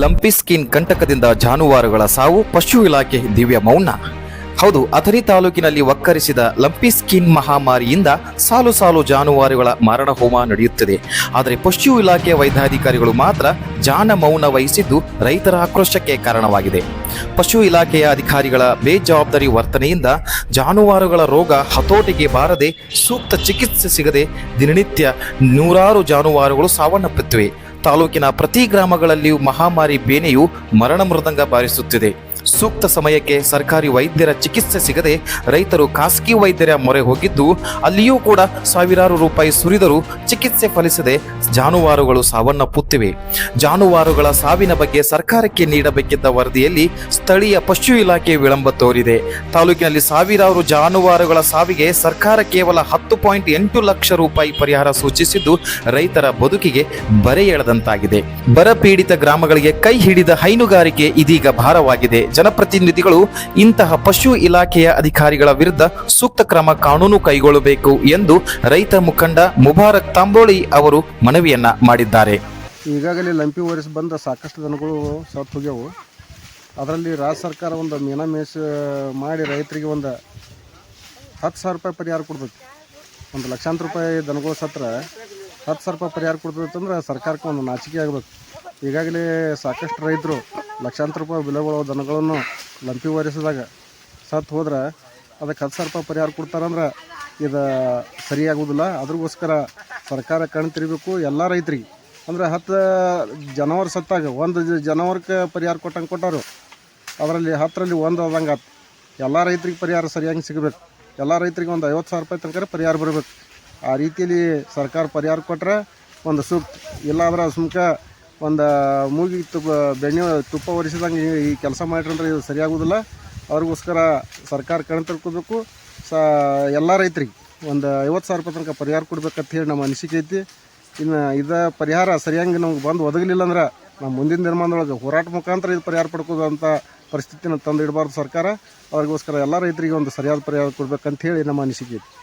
Lumpy skin ಕಂಟಕದಿಂದ ಜಾನುವಾರುಗಳ ಸಾವು, ಪಶು ಇಲಾಖೆ ದಿವ್ಯ ಮೌನ. ಹೌದು, ಅಥರಿ ತಾಲೂಕಿನಲ್ಲಿ ಒಕ್ಕರಿಸಿದ ಲಂಪಿ ಸ್ಕಿನ್ ಮಹಾಮಾರಿಯಿಂದ ಸಾಲು ಸಾಲು ಜಾನುವಾರುಗಳ ಮರಣ ಹೋಮ ನಡೆಯುತ್ತದೆ. ಆದರೆ ಪಶು ಇಲಾಖೆ ವೈದ್ಯಾಧಿಕಾರಿಗಳು ಮಾತ್ರ ಜಾನ ಮೌನ ವಹಿಸಿದ್ದು ರೈತರ ಆಕ್ರೋಶಕ್ಕೆ ಕಾರಣವಾಗಿದೆ. ಪಶು ಇಲಾಖೆಯ ಅಧಿಕಾರಿಗಳ ಬೇಜವಾಬ್ದಾರಿ ವರ್ತನೆಯಿಂದ ಜಾನುವಾರುಗಳ ರೋಗ ಹತೋಟಿಗೆ ಬಾರದೆ ಸೂಕ್ತ ಚಿಕಿತ್ಸೆ ಸಿಗದೆ ದಿನನಿತ್ಯ ನೂರಾರು ಜಾನುವಾರುಗಳು ಸಾವನ್ನಪ್ಪುತ್ತಿವೆ. ತಾಲೂಕಿನ ಪ್ರತಿ ಗ್ರಾಮಗಳಲ್ಲಿಯೂ ಮಹಾಮಾರಿ ಬೇನೆಯು ಮರಣ ಮೃದಂಗ ಬಾರಿಸುತ್ತಿದೆ. ಸೂಕ್ತ ಸಮಯಕ್ಕೆ ಸರ್ಕಾರಿ ವೈದ್ಯರ ಚಿಕಿತ್ಸೆ ಸಿಗದೆ ರೈತರು ಖಾಸಗಿ ವೈದ್ಯರ ಮೊರೆ ಹೋಗಿದ್ದು, ಅಲ್ಲಿಯೂ ಕೂಡ ಸಾವಿರಾರು ರೂಪಾಯಿ ಸುರಿದರೂ ಚಿಕಿತ್ಸೆ ಫಲಿಸದೆ ಜಾನುವಾರುಗಳು ಸಾವನ್ನಪ್ಪುತ್ತಿವೆ. ಜಾನುವಾರುಗಳ ಸಾವಿನ ಬಗ್ಗೆ ಸರ್ಕಾರಕ್ಕೆ ನೀಡಬೇಕಿದ್ದ ವರದಿಯಲ್ಲಿ ಸ್ಥಳೀಯ ಪಶು ಇಲಾಖೆ ವಿಳಂಬ ತೋರಿದೆ. ತಾಲೂಕಿನಲ್ಲಿ ಸಾವಿರಾರು ಜಾನುವಾರುಗಳ ಸಾವಿಗೆ ಸರ್ಕಾರ ಕೇವಲ ಹತ್ತು ಪಾಯಿಂಟ್ ಎಂಟು ಲಕ್ಷ ರೂಪಾಯಿ ಪರಿಹಾರ ಸೂಚಿಸಿದ್ದು, ರೈತರ ಬದುಕಿಗೆ ಬರೆ ಎಳೆದಂತಾಗಿದೆ. ಬರ ಪೀಡಿತ ಗ್ರಾಮಗಳಿಗೆ ಕೈ ಹಿಡಿದ ಹೈನುಗಾರಿಕೆ ಇದೀಗ ಭಾರವಾಗಿದೆ. ಜನಪ್ರತಿನಿಧಿಗಳು ಇಂತಹ ಪಶು ಇಲಾಖೆಯ ಅಧಿಕಾರಿಗಳ ವಿರುದ್ಧ ಸೂಕ್ತ ಕ್ರಮ ಕಾನೂನು ಕೈಗೊಳ್ಳಬೇಕು ಎಂದು ರೈತ ಮುಖಂಡ ಮುಬಾರಕ್ ತಾಂಬೋಳಿ ಅವರು ಮನವಿಯನ್ನ ಮಾಡಿದ್ದಾರೆ. ಈಗಾಗಲೇ ಲಂಪಿ ವೈರಸ್ ಬಂದ ಸಾಕಷ್ಟು ದನಗಳು ಸತ್ತು ಹೋಗ್ಯವು. ಅದರಲ್ಲಿ ರಾಜ್ಯ ಸರ್ಕಾರ ಒಂದು ಮೀನಾಮೇಷ ಮಾಡಿ ರೈತರಿಗೆ ಒಂದು ಹತ್ತು ಸಾವಿರ ರೂಪಾಯಿ ಪರಿಹಾರ ಕೊಡ್ತೈತಿ ಒಂದು ಲಕ್ಷಾಂತರ ರೂಪಾಯಿ ದನಗಳು ಸತ್ರ ಹತ್ತು ಸಾವಿರ ರೂಪಾಯಿ ಪರಿಹಾರ ಕೊಡ್ತೈತೆ ಅಂದ್ರೆ ಸರ್ಕಾರಕ್ಕೆ ಒಂದು ನಾಚಿಕೆ ಆಗಬೇಕು. ಈಗಾಗಲೇ ಸಾಕಷ್ಟು ರೈತರು ಲಕ್ಷಾಂತರ ರೂಪಾಯಿ ಬೆಲೆ ಬಾಳೋ ದನಗಳನ್ನು ಲಂಪಿ ವಾರಿಸಿದಾಗ ಸತ್ತು ಹೋದ್ರೆ ಅದಕ್ಕೆ ಹತ್ತು ಸಾವಿರ ರೂಪಾಯಿ ಪರಿಹಾರ ಕೊಡ್ತಾರಂದ್ರೆ ಇದು ಸರಿಯಾಗುವುದಿಲ್ಲ ಅದ್ರಗೋಸ್ಕರ ಸರ್ಕಾರ ಕಣ್ ತಿರಿಬೇಕು. ಎಲ್ಲ ರೈತರಿಗೆ. ಅಂದ್ರೆ ಹತ್ತು ಜನವರ ಸತ್ತಾಗ ಒಂದು ಜನವರಕ್ಕೆ ಪರಿಹಾರ ಕೊಟ್ಟಂಗೆ ಕೊಟ್ಟರು. ಅದರಲ್ಲಿ ಹತ್ತರಲ್ಲಿ ಒಂದು ಆದಂಗೆ ಆತು. ಎಲ್ಲ ರೈತರಿಗೆ ಪರಿಹಾರ ಸರಿಯಾಗಿ ಸಿಗಬೇಕು. ಎಲ್ಲ ರೈತರಿಗೆ ಒಂದು ಐವತ್ತು ಸಾವಿರ ರೂಪಾಯಿ ತನಕ ಪರಿಹಾರ ಬರಬೇಕು. ಆ ರೀತಿಯಲ್ಲಿ ಸರ್ಕಾರ ಪರಿಹಾರ ಕೊಟ್ಟರೆ ಒಂದು ಸೂಕ್ತ. ಇಲ್ಲಾಂದ್ರೆ ಸುಮ್ಕ ಒಂದು ಮೂಗಿ ತುಪ್ಪ, ಬೆಣ್ಣೆ ತುಪ್ಪ ಒರೆಸಿದಂಗೆ ಈ- ಕೆಲಸ ಮಾಡಿರಂದ್ರೆ ಇದು ಸರಿಯಾಗೋದಿಲ್ಲ. ಅವ್ರಿಗೋಸ್ಕರ ಸರ್ಕಾರ ಕಣ್ ತಿಳ್ಕೊಬೇಕು ಸ, ಎಲ್ಲ ರೈತರಿಗೆ ಒಂದು ಐವತ್ತು ಸಾವಿರ ರೂಪಾಯಿ ತನಕ ಪರಿಹಾರ ಕೊಡ್ಬೇಕಂತ ಹೇಳಿ ನಮ್ಮ ಅನಿಸಿಕೆ ಐತಿ. ಇನ್ನು ಇದು ಪರಿಹಾರ ಸರಿಯಾಗಿ ನಮ್ಗೆ ಬಂದು ಒದಗಲಿಲ್ಲ ಅಂದ್ರೆ ನಮ್ಮ ಮುಂದಿನ ನಿರ್ಮಾಣದೊಳಗೆ ಹೋರಾಟ ಮುಖಾಂತರ ಇದು ಪರಿಹಾರ ಪಡ್ಕೋದು ಅಂತ ಪರಿಸ್ಥಿತಿನ ತಂದು ಇಡಬಾರ್ದು ಸರ್ಕಾರ. ಅವ್ರಿಗೋಸ್ಕರ ಎಲ್ಲ ರೈತರಿಗೆ ಒಂದು ಸರಿಯಾದ ಪರಿಹಾರ ಕೊಡ್ಬೇಕಂತ ಹೇಳಿ ನಮ್ಮ ಅನಿಸಿಕೆ ಐತಿ.